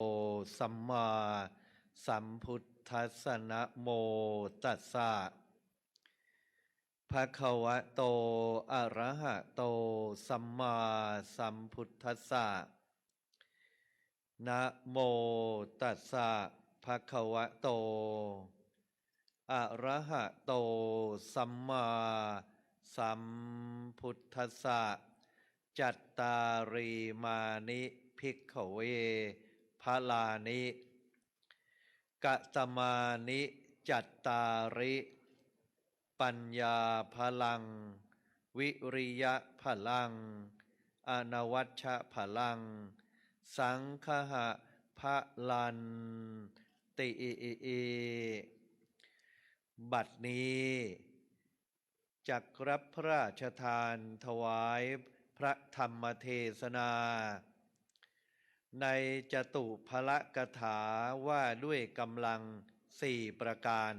โอสัมมาสัมพุทธัสสะนะโมตัสสะภะคะวะโต อะระหะโต สัมมาสัมพุทธัสสะนะโมตัสสะภะคะวะโต อะระหะโต สัมมาสัมพุทธัสสะจัตตารีมานิภิกขเว ลานิกะตมานิจัตตาริ ปัญญาพลัง วิริยะพลัง อนวัชชะพลัง สังคหะพลัน ติบัดนี้จักรับพระราชทานถวายพระธรรมเทศนา ในจตุพละกถาว่าด้วยกำลังสี่ประการ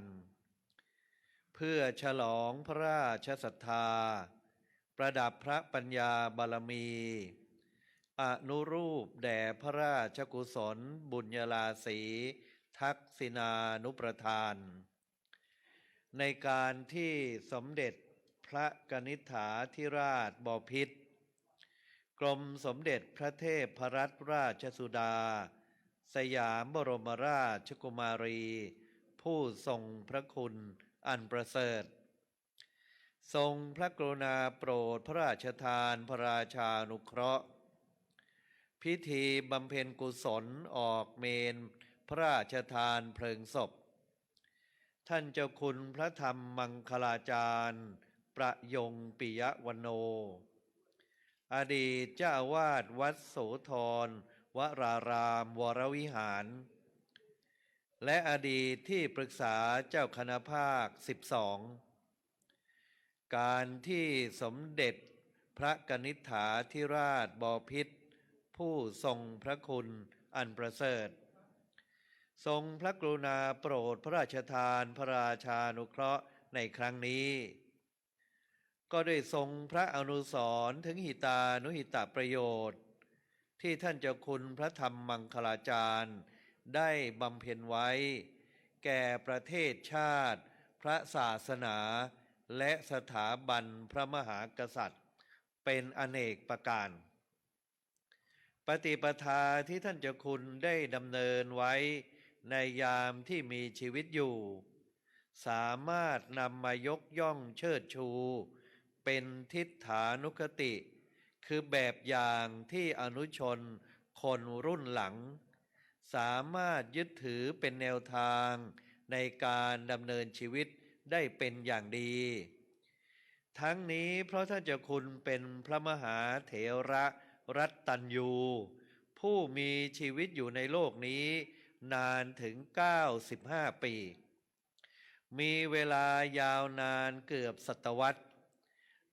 เพื่อฉลองพระราชศรัทธา ประดับพระปัญญาบารมี อนุรูปแด่พระราชกุศลบุญญาลาสีทักษินานุประทาน ในการที่สมเด็จพระกนิษฐาธิราชบพิษ กรมสมเด็จพระเทพพรัตนราชสุดา สยามบรมราชกุมารี ผู้ทรงพระคุณอันประเสริฐ ทรงพระกรุณาโปรดพระราชทานพระราชานุเคราะห์ พิธีบำเพ็ญกุศลออกเมน พระราชทานเพลิงศพ ท่านเจ้าคุณพระธรรมมังคลาจารย์ ประยงปิยวโน อดีตเจ้าอาวาสวัดโสธรวรารามวรวิหาร และอดีตที่ปรึกษาเจ้าคณะภาค 12 การที่สมเด็จพระกนิษฐาธิราชบพิษ ผู้ทรงพระคุณอันประเสริฐ ทรงพระกรุณาโปรดพระราชทานพระราชานุเคราะห์ในครั้งนี้ ก็ได้ทรงพระอนุสรณ์ถึงหิตานุหิตะประโยชน์ ที่ท่านเจ้าคุณพระธรรมมังคลาจารย์ ได้บำเพ็ญไว้ แก่ประเทศชาติ พระศาสนา และสถาบันพระมหากษัตริย์ เป็นอเนกประการ ปฏิปทาที่ท่านเจ้าคุณได้ดำเนินไว้ในยามที่มีชีวิตอยู่ สามารถนำมายกย่องเชิดชู เป็นทิฏฐานุคติ คือแบบอย่างที่อนุชนคนรุ่นหลัง สามารถยึดถือเป็นแนวทางในการดำเนินชีวิตได้เป็นอย่างดี ทั้งนี้เพราะท่านเจ้าคุณเป็นพระมหาเถระรัตตัญยู ผู้มีชีวิตอยู่ในโลกนี้นานถึง 95 ปี มีเวลายาวนานเกือบศตวรรษ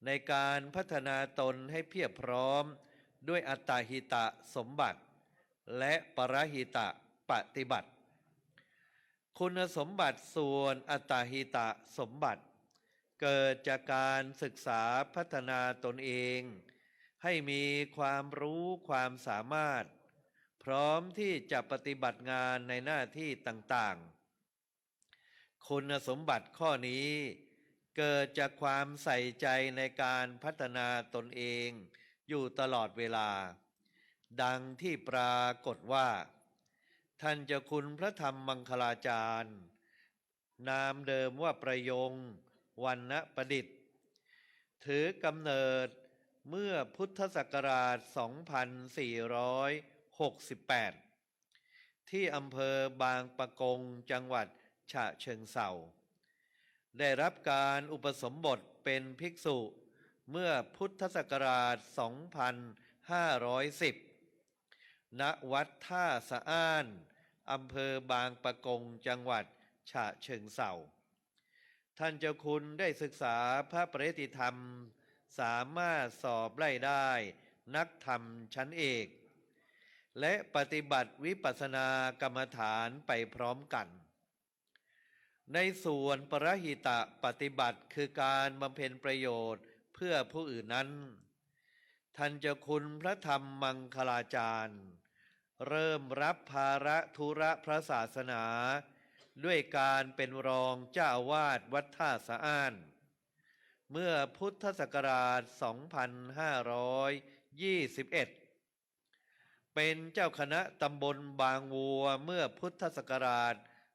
ในการพัฒนาตนให้เพียบพร้อม ด้วยอัตตาหิตะสมบัติ และปรหิตะปฏิบัติ คุณสมบัติส่วนอัตตาหิตะสมบัติ เกิดจากการศึกษาพัฒนาตนเอง ให้มีความรู้ความสามารถ พร้อมที่จะปฏิบัติงานในหน้าที่ต่างๆ คุณสมบัติข้อนี้ เกิดจากความใส่ใจในการพัฒนาตนเองอยู่ตลอดเวลา ดังที่ปรากฏว่า ท่านเจะคุณพระธรรมมังคลาจารย์ นามเดิมว่าประยงวันณประดิษฐ์ ถือกำเนิดเมื่อพุทธศักราช 2468 ที่อำเภอบางปะกงจังหวัดฉะเชิงเซา ได้รับการอุปสมบทเป็นภิกษุเมื่อพุทธศักราช 2510 ณ วัดท่าสะอ้าน อำเภอบางปะกง จังหวัดฉะเชิงเซาท่านเจ้าคุณได้ศึกษาพระปริติธรรม สามารถสอบไล่ได้นักธรรมชั้นเอก และปฏิบัติวิปัสสนากรรมฐานไปพร้อมกัน ในส่วนปรหิตะปฏิบัติคือการบำเพ็ญประโยชน์เพื่อผู้อื่นนั้น ท่านเจะคุณพระธรรมมังคลาจารย์ เริ่มรับภาระธุระพระศาสนา ด้วยการเป็นรองเจ้าวาสวัดท่าสะอ้าน เมื่อพุทธศักราช 2521 เป็นเจ้าคณะตำบลบางวัวเมื่อพุทธศักราช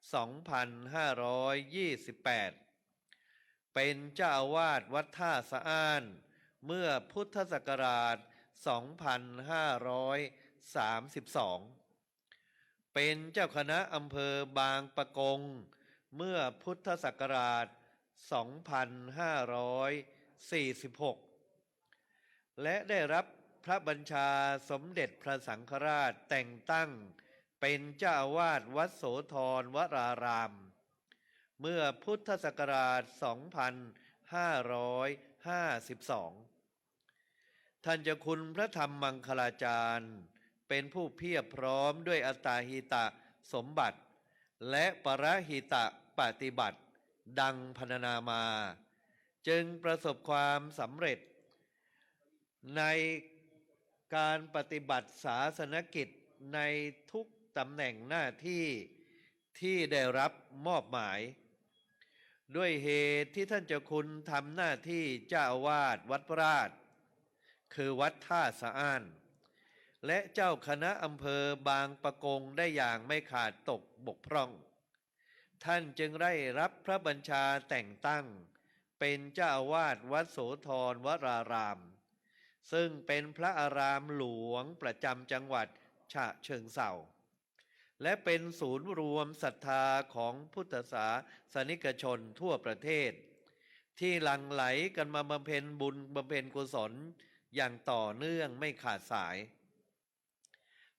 2528 เป็นเจ้าอาวาสวัดท่าสะอ้าน เมื่อพุทธศักราช 2532 เป็นเจ้าคณะอำเภอบางปะกง เมื่อพุทธศักราช 2546 และได้รับพระบัญชาสมเด็จพระสังฆราชแต่งตั้ง เป็นเจ้าอาวาสวัดโสธรวราราม เมื่อพุทธศักราช 2552 ท่านจะคุณพระธรรมมังคลาจารย์ เป็นผู้เพียบพร้อมด้วยอัตตาหิตะสมบัติ และปรหิตะปฏิบัติ ดังพรรณนามา จึงประสบความสำเร็จ ในการปฏิบัติศาสนกิจในทุก ตำแหน่งหน้าที่ที่ได้รับมอบหมาย ด้วยเหตุที่ท่านเจ้าคุณทำหน้าที่เจ้าอาวาสวัดพระราช คือวัดท่าสะอ้าน และเจ้าคณะอำเภอบางปะกงได้อย่างไม่ขาดตกบกพร่อง ท่านจึงได้รับพระบัญชาแต่งตั้ง เป็นเจ้าอาวาสวัดโสธรวราราม ซึ่งเป็นพระอารามหลวงประจำจังหวัดฉะเชิงเทรา และเป็นศูนย์รวมศรัทธาของพุทธศาสนิกชนทั่วประเทศ ที่หลั่งไหลกันมาบำเพ็ญบุญบำเพ็ญกุศลอย่างต่อเนื่องไม่ขาดสาย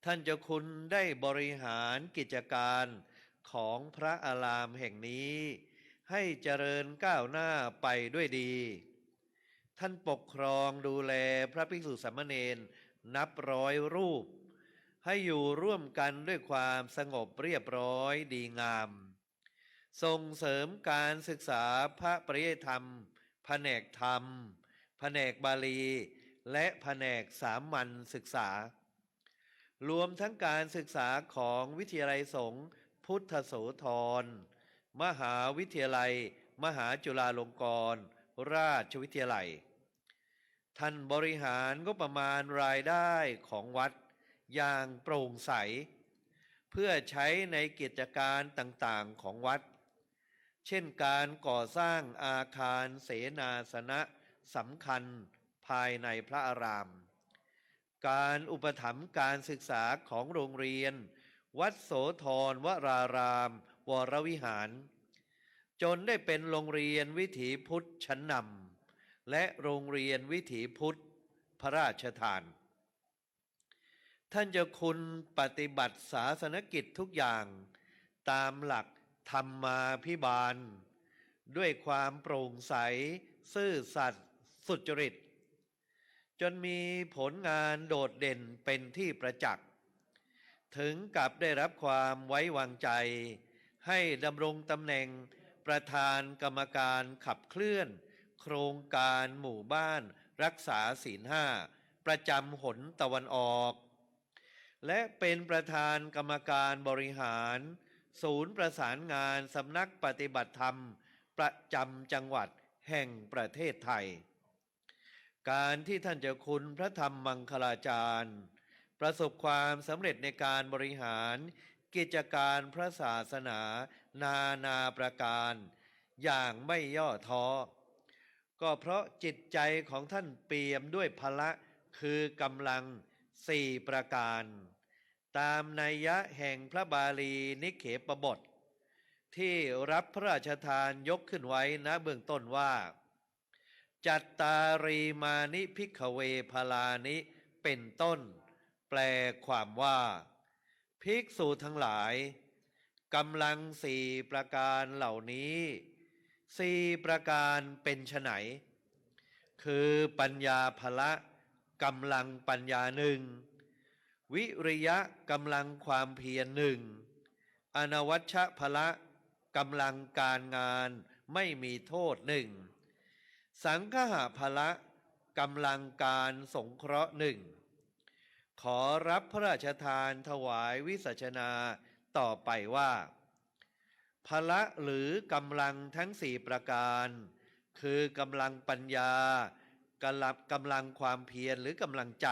ท่านเจ้าคุณได้บริหารกิจการของพระอารามแห่งนี้ ให้เจริญก้าวหน้าไปด้วยดี ท่านปกครองดูแลพระภิกษุสามเณรนับร้อยรูป ให้อยู่ร่วมกันด้วยความสงบเรียบร้อยดีงาม ส่งเสริมการศึกษาพระปริยธรรม แผนกธรรม แผนกบาลี และแผนกสามัญศึกษา รวมทั้งการศึกษาของวิทยาลัยสงฆ์พุทธโสธร มหาวิทยาลัย มหาจุฬาลงกรณราชวิทยาลัย ท่านบริหารงบประมาณรายได้ของวัด อย่างโปร่งใส เพื่อใช้ในกิจการต่างๆของวัด เช่นการก่อสร้างอาคารเสนาสนะสำคัญภายในพระอาราม การอุปถัมภ์การศึกษาของโรงเรียน วัดโสธรวราราม วรวิหาร จนได้เป็นโรงเรียนวิถีพุทธชั้นนำและโรงเรียนวิถีพุทธพระราชทาน ท่านจะคุณปฏิบัติศาสนกิจทุกอย่าง ตามหลักธรรมาพิบาล ด้วยความโปร่งใส ซื่อสัตย์สุจริต จนมีผลงานโดดเด่นเป็นที่ประจักษ์ ถึงกับได้รับความไว้วางใจ ให้ดำรงตำแหน่งประธานกรรมการขับเคลื่อน โครงการหมู่บ้านรักษาศีลห้า ประจำหนตะวันออก และเป็นประธานกรรมการบริหาร ศูนย์ประสานงานสำนักปฏิบัติธรรม ประจำจังหวัดแห่งประเทศไทย การที่ท่านเจ้าคุณพระธรรมมังคลาจารย์ ประสบความสำเร็จในการบริหาร กิจการพระศาสนา นานาประการ อย่างไม่ย่อท้อ ก็เพราะจิตใจของท่านเปี่ยมด้วยพละคือกำลัง สี่ประการ ตามนัยยะแห่งพระบาลีนิเขปบท ที่รับพระราชทานยกขึ้นไว้ณเบื้องต้นว่า จัตตารีมานิพิกเวพลานิเป็นต้น แปลความว่า ภิกษุทั้งหลายกำลังสี่ประการเหล่านี้สี่ประการเป็นไฉนคือปัญญาภละ กำลังปัญญาหนึ่งวิริยะกำลังความเพียรหนึ่งอนวัชชะภละกำลังการงานไม่มีโทษหนึ่งสังฆะภละกำลังการสงเคราะห์หนึ่งขอรับพระราชทานถวายวิสัชนาต่อไปว่า พละหรือกำลังทั้งสี่ประการ คือกำลังปัญญา กำลังกำลังความเพียรหรือกำลังใจ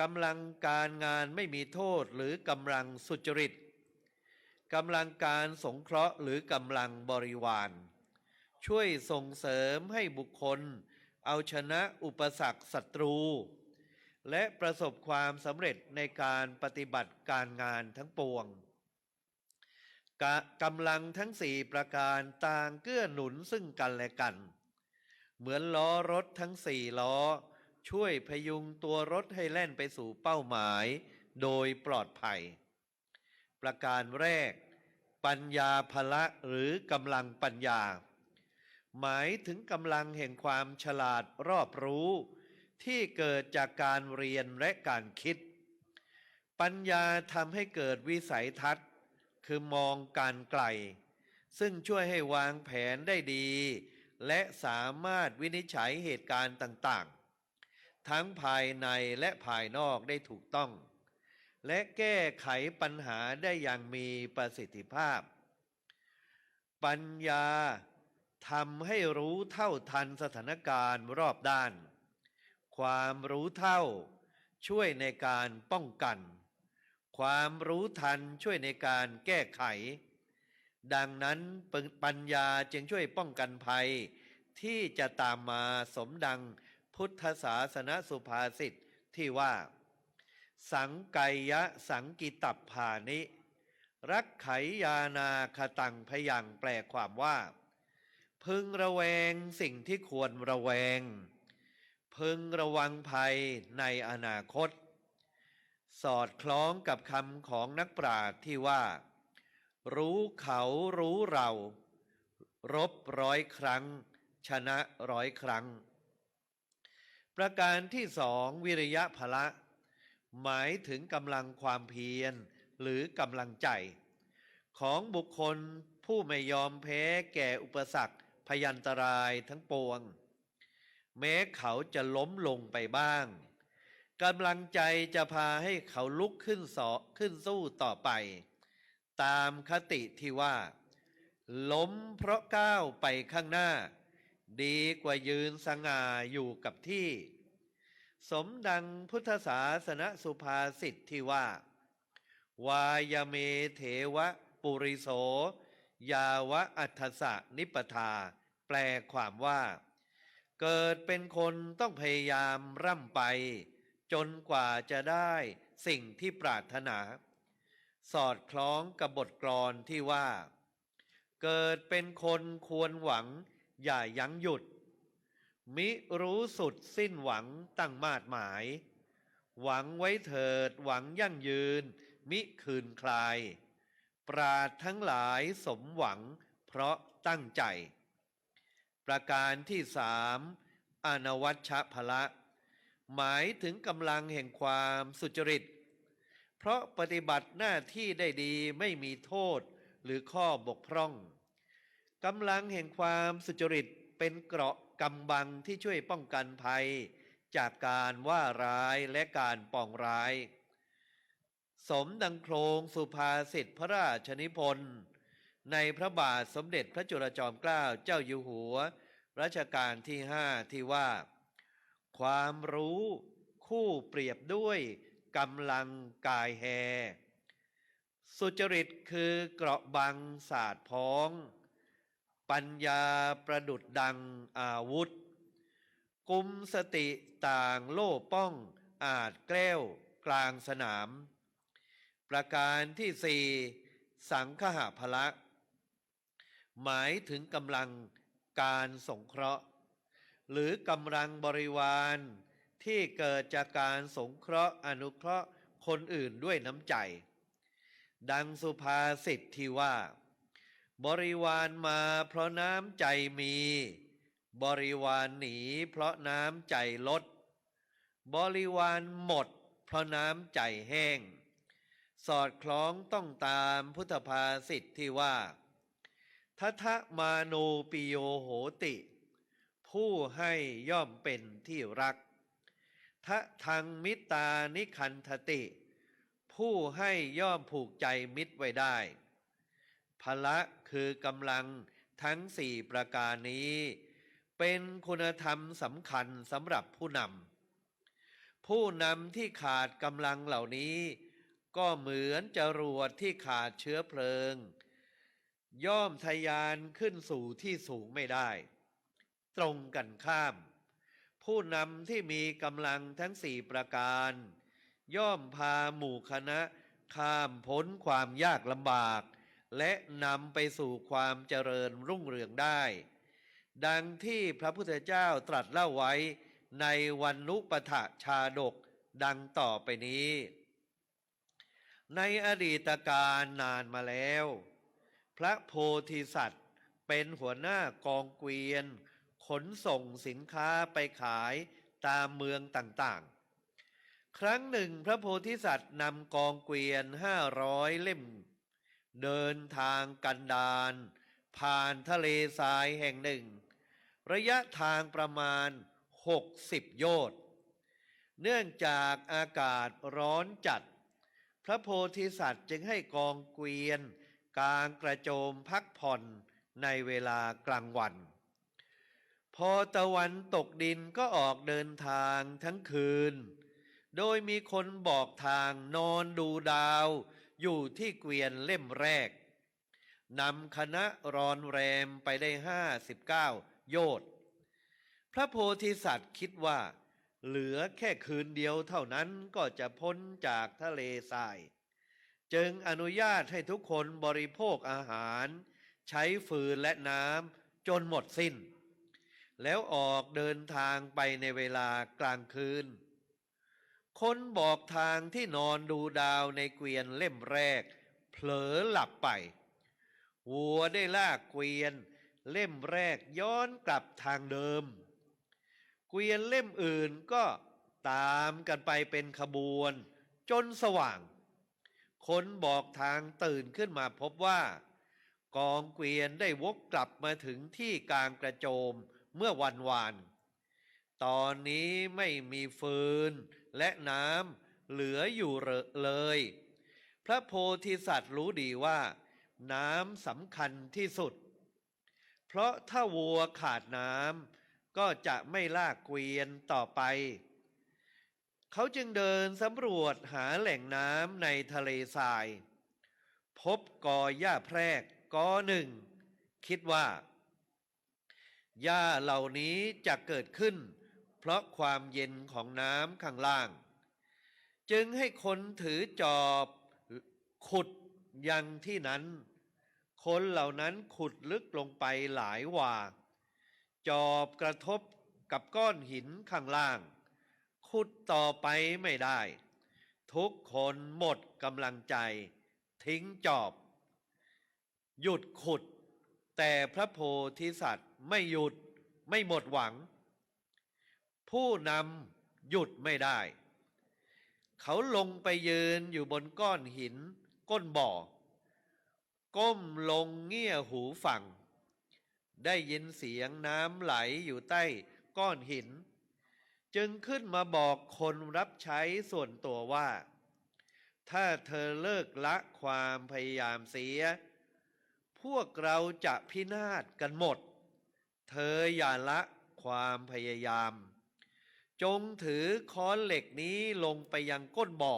กำลังการงานไม่มีโทษหรือกำลังสุจริตกำลังการสงเคราะห์หรือกำลังบริวาร ช่วยส่งเสริมให้บุคคล เอาชนะอุปสรรคศัตรู และประสบความสำเร็จในการปฏิบัติการงานทั้งปวงกะกำลังทั้งสี่ประการต่างเกื้อหนุนซึ่งกันและกัน เหมือนล้อรถทั้งสี่ล้อ ช่วยพยุงตัวรถให้แล่นไปสู่เป้าหมาย โดยปลอดภัย ประการแรก ปัญญาภละหรือกำลังปัญญา หมายถึงกำลังแห่งความฉลาดรอบรู้ ที่เกิดจากการเรียนและการคิด ปัญญาทำให้เกิดวิสัยทัศน์ คือมองการไกล ซึ่งช่วยให้วางแผนได้ดี และสามารถวินิจฉัยเหตุการณ์ต่างๆ ทั้งภายในและภายนอกได้ถูกต้อง และแก้ไขปัญหาได้อย่างมีประสิทธิภาพ ปัญญาทำให้รู้เท่าทันสถานการณ์รอบด้าน ความรู้เท่าช่วยในการป้องกัน ความรู้ทันช่วยในการแก้ไข ดังนั้นปัญญาจึงช่วยป้องกันภัย ที่จะตามมาสมดังพุทธศาสนสุภาษิตที่ว่า สังไกยะสังกิตับภานิ รักไขยานาคตังพยังแปลความว่า พึงระแวงสิ่งที่ควรระแวง พึงระวังภัยในอนาคต สอดคล้องกับคำของนักปราชญ์ที่ว่า รู้เขารู้เรา รบร้อยครั้ง ชนะร้อยครั้ง ประการที่สองวิริยะพละ หมายถึงกำลังความเพียร หรือกำลังใจ ของบุคคลผู้ไม่ยอมแพ้แก่อุปสรรคพยันตรายทั้งปวง แม้เขาจะล้มลงไปบ้างกำลังใจจะพาให้เขาลุกขึ้นสอขึ้นสู้ต่อไป ตามคติที่ว่า ล้มเพราะก้าวไปข้างหน้า ดีกว่ายืนสง่าอยู่กับที่ สมดังพุทธศาสนสุภาษิตที่ว่า วายเมเถวะปุริโส ยาวะอัฏฐสะนิปทา แปลความว่า เกิดเป็นคนต้องพยายามร่ำไป จนกว่าจะได้สิ่งที่ปรารถนา สอดคล้องกับบทกลอนที่ว่า เกิดเป็นคนควรหวัง อย่ายั้งหยุด มิรู้สุดสิ้นหวังตั้งมาดหมาย หวังไว้เถิดหวังยั่งยืน มิคืนคลาย ปราดทั้งหลายสมหวังเพราะตั้งใจ ประการที่สามอนวัชชะพละ หมายถึงกำลังแห่งความสุจริต เพราะปฏิบัติหน้าที่ได้ดีไม่มีโทษหรือข้อบกพร่องกำลังแห่งความสุจริตเป็นเกราะกำบังที่ช่วยป้องกันภัย จากการว่าร้ายและการปองร้าย สมดังโครงสุภาษิตพระราชนิพนธ์ในพระบาทสมเด็จพระจุลจอมเกล้าเจ้าอยู่หัว รัชกาลที่ห้าที่ว่า ความรู้คู่เปรียบด้วย กำลังกายแฮ สุจริตคือเกราะบังศาสตร์พ้อง ปัญญาประดุดดังอาวุธ กุมสติต่างโล่ป้องอาจแกล้วกลางสนาม ประการที่สี่สังคหพละ หมายถึงกำลังการสงเคราะห์ หรือกำลังบริวาร ที่เกิดจากการสงเคราะห์อนุเคราะห์คนอื่นด้วยน้ำใจ ดังสุภาษิตที่ว่า บริวารมาเพราะน้ำใจมี บริวารหนีเพราะน้ำใจลด บริวารหมด เพราะน้ำใจแห้ง สอดคล้องต้องตามพุทธภาษิตที่ว่าทัทะมาโนปิโยโหติ ผู้ให้ย่อมเป็นที่รัก ทะทางมิตานิคันทติ ผู้ให้ย่อมผูกใจมิตรไว้ได้พละคือกำลังทั้งสี่ประการนี้ เป็นคุณธรรมสำคัญสำหรับผู้นำผู้นำที่ขาดกำลังเหล่านี้ ก็เหมือนจรวดที่ขาดเชื้อเพลิง ย่อมทะยานขึ้นสู่ที่สูงไม่ได้ ตรงกันข้าม ผู้นำที่มีกำลังทั้งสี่ประการ ย่อมพาหมู่คณะข้ามพ้นความยากลำบาก และนำไปสู่ความเจริญรุ่งเรืองได้ ดังที่พระพุทธเจ้าตรัสเล่าไว้ในวันนุปถชาดกดังต่อไปนี้ ในอดีตการนานมาแล้ว พระโพธิสัตว์เป็นหัวหน้ากองเกวียน ขนส่งสินค้าไปขายตามเมืองต่างๆ ครั้งหนึ่งพระโพธิสัตว์นำกองเกวียนห้าร้อยเล่ม เดินทางกันดารผ่านทะเลทรายแห่งหนึ่ง ระยะทางประมาณ 60 โยชน์ เนื่องจากอากาศร้อนจัด พระโพธิสัตว์จึงให้กองเกวียน กลางกระโจมพักผ่อนในเวลากลางวัน พอตะวันตกดินก็ออกเดินทางทั้งคืน โดยมีคนบอกทางนอนดูดาว อยู่ที่เกวียนเล่มแรกนำคณะรอนแรมไปได้ห้าสิบเก้าโยชน์พระโพธิสัตว์คิดว่า เหลือแค่คืนเดียวเท่านั้นก็จะพ้นจากทะเลทราย จึงอนุญาตให้ทุกคนบริโภคอาหาร ใช้ฟืนและน้ำจนหมดสิ้น แล้วออกเดินทางไปในเวลากลางคืน คนบอกทางที่นอนดูดาวในเกวียนเล่มแรก เผลอหลับไป วัวได้ลากเกวียน เล่มแรกย้อนกลับทางเดิม เกวียนเล่มอื่นก็ตามกันไปเป็นขบวน จนสว่าง คนบอกทางตื่นขึ้นมาพบว่า กองเกวียนได้วกกลับมาถึงที่กลางกระโจม เมื่อวันวาน ตอนนี้ไม่มีฟืนและน้ำเหลืออยู่เลย พระโพธิสัตว์รู้ดีว่า น้ำสำคัญที่สุด เพราะถ้าวัวขาดน้ำก็จะไม่ลากเกวียนต่อไป เขาจึงเดินสำรวจหาแหล่งน้ำในทะเลทราย พบกอหญ้าแพรกกอหนึ่ง คิดว่า หญ้าเหล่านี้จะเกิดขึ้น เพราะความเย็นของน้ำข้างล่าง จึงให้คนถือจอบขุดยังที่นั้น คนเหล่านั้นขุดลึกลงไปหลายวาจอบกระทบกับก้อนหินข้างล่าง ขุดต่อไปไม่ได้ ทุกคนหมดกำลังใจ ทิ้งจอบ หยุดขุด แต่พระโพธิสัตว์ไม่หยุดไม่หมดหวัง ผู้นำหยุดไม่ได้ เขาลงไปยืนอยู่บนก้อนหิน ก้นบ่อ ก้มลงเงี่ยหูฟัง ได้ยินเสียงน้ำไหลอยู่ใต้ก้อนหิน จึงขึ้นมาบอกคนรับใช้ส่วนตัวว่า ถ้าเธอเลิกละความพยายามเสีย พวกเราจะพินาศกันหมด เธออย่าละความพยายาม จงถือค้อนเหล็กนี้ลงไปยังก้นบ่อ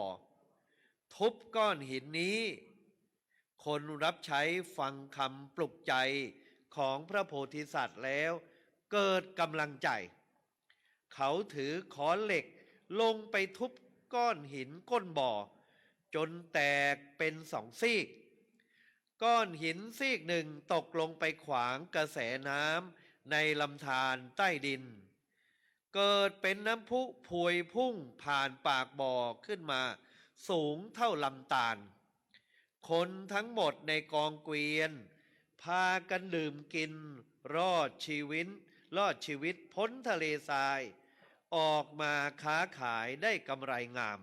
ทุบก้อนหินนี้ คนรับใช้ฟังคำปลุกใจของพระโพธิสัตว์แล้ว เกิดกำลังใจ เขาถือค้อนเหล็กลงไปทุบก้อนหินก้นบ่อ จนแตกเป็นสองซีก ก้อนหินซีกหนึ่งตกลงไปขวางกระแสน้ำในลำธารใต้ดิน เกิดเป็นน้ำพุพวยพุ่งผ่านปากบ่อขึ้นมา สูงเท่าลำตาล คนทั้งหมดในกองเกวียน พากันดื่มกิน รอดชีวิต รอดชีวิตพ้นทะเลทราย ออกมาค้าขายได้กำไรงาม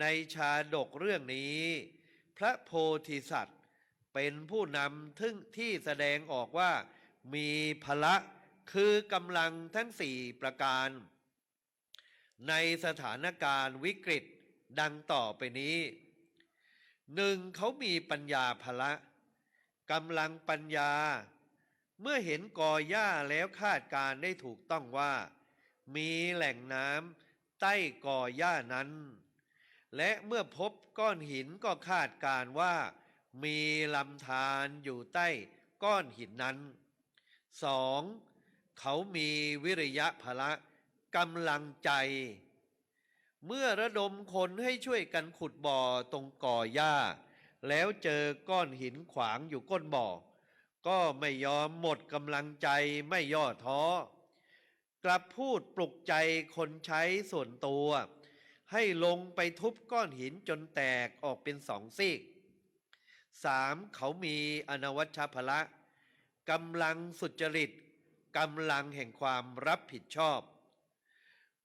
ในชาดกเรื่องนี้ พระโพธิสัตว เป็นผู้นำทึ่งที่แสดงออกว่า มีพละคือกำลังทั้งสี่ประการ ในสถานการณ์วิกฤตดังต่อไปนี้หนึ่งเขามีปัญญาภละกำลังปัญญา เมื่อเห็นกอหญ้าแล้วคาดการได้ถูกต้องว่า มีแหล่งน้ำใต้กอหญ้านั้น และเมื่อพบก้อนหินก็คาดการว่า มีลำธารอยู่ใต้ก้อนหินนั้นสองเขามีวิริยะพละกำลังใจ เมื่อระดมคนให้ช่วยกันขุดบ่อตรงก่อหญ้า แล้วเจอก้อนหินขวางอยู่ก้นบ่อ ก็ไม่ยอมหมดกำลังใจไม่ย่อท้อ กลับพูดปลุกใจคนใช้ส่วนตัว ให้ลงไปทุบก้อนหินจนแตกออกเป็นสองซีก สามเขามีอนวัชพละกำลังสุจริตกำลังแห่งความรับผิดชอบ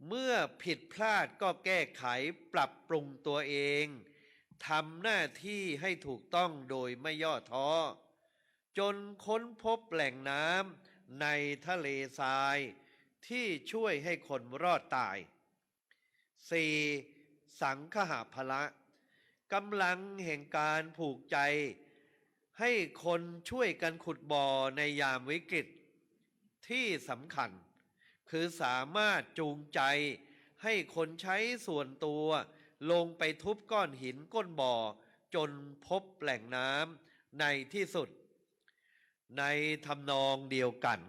เมื่อผิดพลาดก็แก้ไขปรับปรุงตัวเองทำหน้าที่ให้ถูกต้องโดยไม่ย่อท้อ จนค้นพบแหล่งน้ำในทะเลทราย ที่ช่วยให้คนรอดตาย 4. สังคหพละ กำลังแห่งการผูกใจ ให้คนช่วยกันขุดบ่อในยามวิกฤตที่สำคัญ คือสามารถจูงใจ ให้คนใช้ส่วนตัว ลงไปทุบก้อนหินก้นบ่อ จนพบแหล่งน้ำในที่สุด ในทำนองเดียวกัน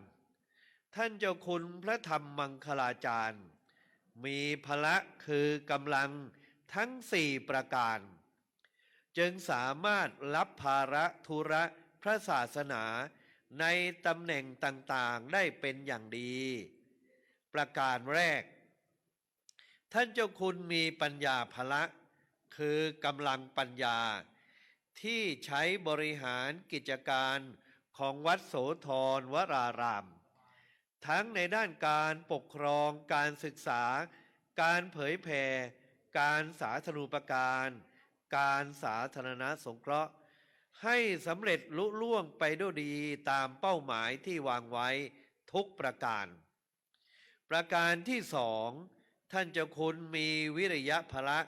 ท่านเจ้าคุณพระธรรมมังคลาจารย์ มีพละคือกำลังทั้งสี่ประการ จึงสามารถรับภาระธุระพระศาสนาในตำแหน่งต่างๆได้เป็นอย่างดี ประการแรก ท่านเจ้าคุณมีปัญญาภละคือกำลังปัญญา ที่ใช้บริหารกิจการของวัดโสธรวราราม ทั้งในด้านการปกครองการศึกษา การเผยแผ่การสาธารณูปการ การสาธารณสงเคราะห์ ให้สำเร็จลุล่วงไปด้วยดีตามเป้าหมายที่วางไว้ทุกประการ ประการที่สองท่านเจ้าคุณมีวิริยะพละ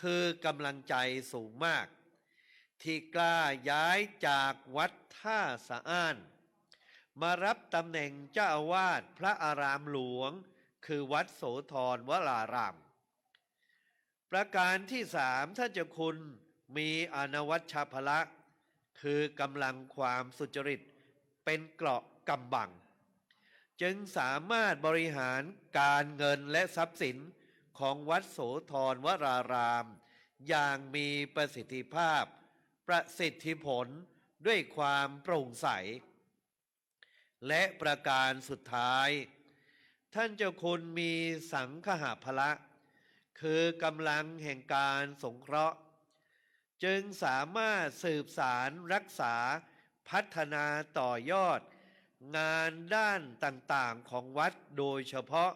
คือกำลังใจสูงมาก ที่กล้าย้ายจากวัดท่าสะอ้าน มารับตำแหน่งเจ้าอาวาสพระอารามหลวง คือวัดโสธรวราราม ประการที่สามท่านเจ้าคุณมีอนวัชชพละ คือกำลังความสุจริต เป็นเกราะกำบัง จึงสามารถบริหารการเงินและทรัพย์สินของวัดโสธรวราราม อย่างมีประสิทธิภาพ ประสิทธิผลด้วยความโปร่งใส และประการสุดท้าย ท่านเจ้าคุณมีสังคหพละ คือกำลังแห่งการสงเคราะห์ จึงสามารถสืบสารรักษาพัฒนาต่อยอด งานด้านต่างๆของวัดโดยเฉพาะ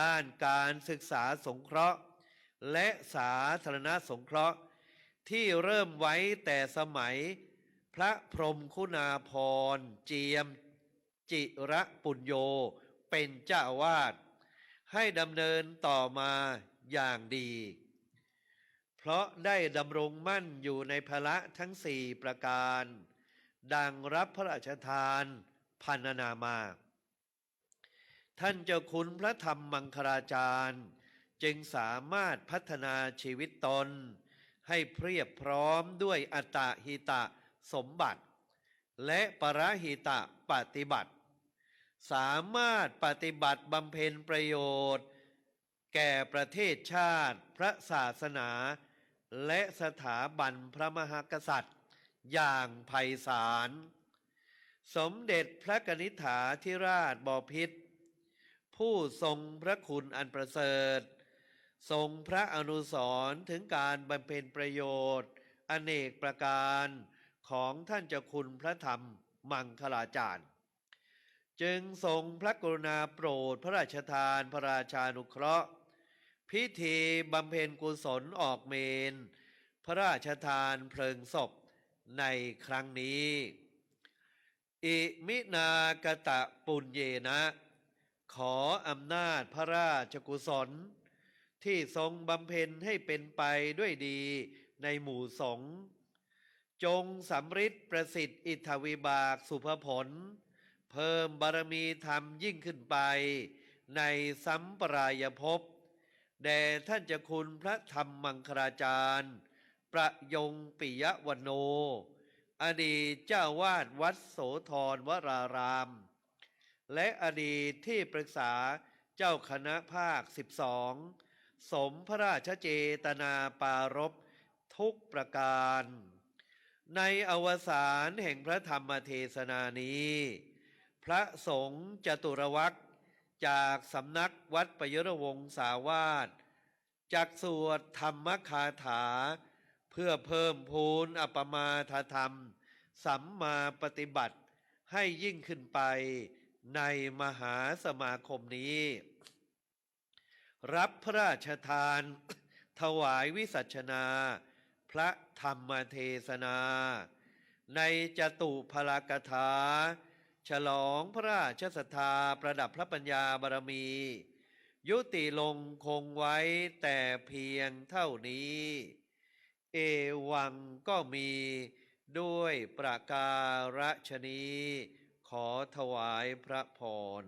ด้านการศึกษาสงเคราะห์ และสาธารณสงเคราะห์ ที่เริ่มไว้แต่สมัย พระพรมคุณาพรเจียม จิระปุญโยเป็นเจ้าอาวาสให้ดำเนินต่อมา อย่างดี เพราะได้ดำรงมั่นอยู่ในพละทั้งสี่ประการ ดังรับพระราชทานพันนามา ท่านเจ้าคุณพระธรรมมังคลาจารย์ จึงสามารถพัฒนาชีวิตตน ให้เพียบพร้อมด้วยอัตตหิตะสมบัติ และปรหิตะปฏิบัติ สามารถปฏิบัติบำเพ็ญประโยชน์ แก่ประเทศชาติ พระศาสนา และสถาบันพระมหากษัตริย์ อย่างไพศาล สมเด็จพระกนิษฐาธิราชบพิตรผู้ทรงพระคุณอันประเสริฐ ทรงพระอนุสรณ์ถึงการบำเพ็ญประโยชน์ อเนกประการของท่านเจ้าคุณพระธรรมมังคลาจารย์ จึงทรงพระกรุณาโปรดพระราชทานพระราชานุเคราะห์ พิธีบำเพ็ญกุศลออกเมน พระราชทานเพลิงศพในครั้งนี้ อิมินากตะปุญเยนะ ขออำนาจพระราชกุศล ที่ทรงบำเพ็ญให้เป็นไปด้วยดีในหมู่สงฆ์จงสำริดประสิทธิ์อิทธวิบากสุภผล เพิ่มบารมีธรรมยิ่งขึ้นไป ในสัมปรายภพ แด่ท่านเจ้าคุณพระธรรมมังคลาจารย์ ประยงปิยวโน อดีตเจ้าวาดวัดโสธรวราราม และอดีตที่ปรึกษาเจ้าคณะภาค 12 สมพระราชเจตนาปารบทุกประการ ในอวสานแห่งพระธรรมเทศนานี้ พระสงฆ์จตุรวัก จากสำนักวัดปยรวงศาวาสจากสวดธรรมคาถา เพื่อเพิ่มพูนอปมาทธรรม สัมมาปฏิบัติให้ยิ่งขึ้นไปในมหาสมาคมนี้ รับพระราชทาน ถวายวิสัชนา พระธรรมเทศนา ในจตุพลากถา ฉลองพระราชศรัทธาประดับพระปัญญาบารมี ยุติลงคงไว้แต่เพียงเท่านี้ เอวังก็มีด้วยประการฉนี้ขอถวายพระพร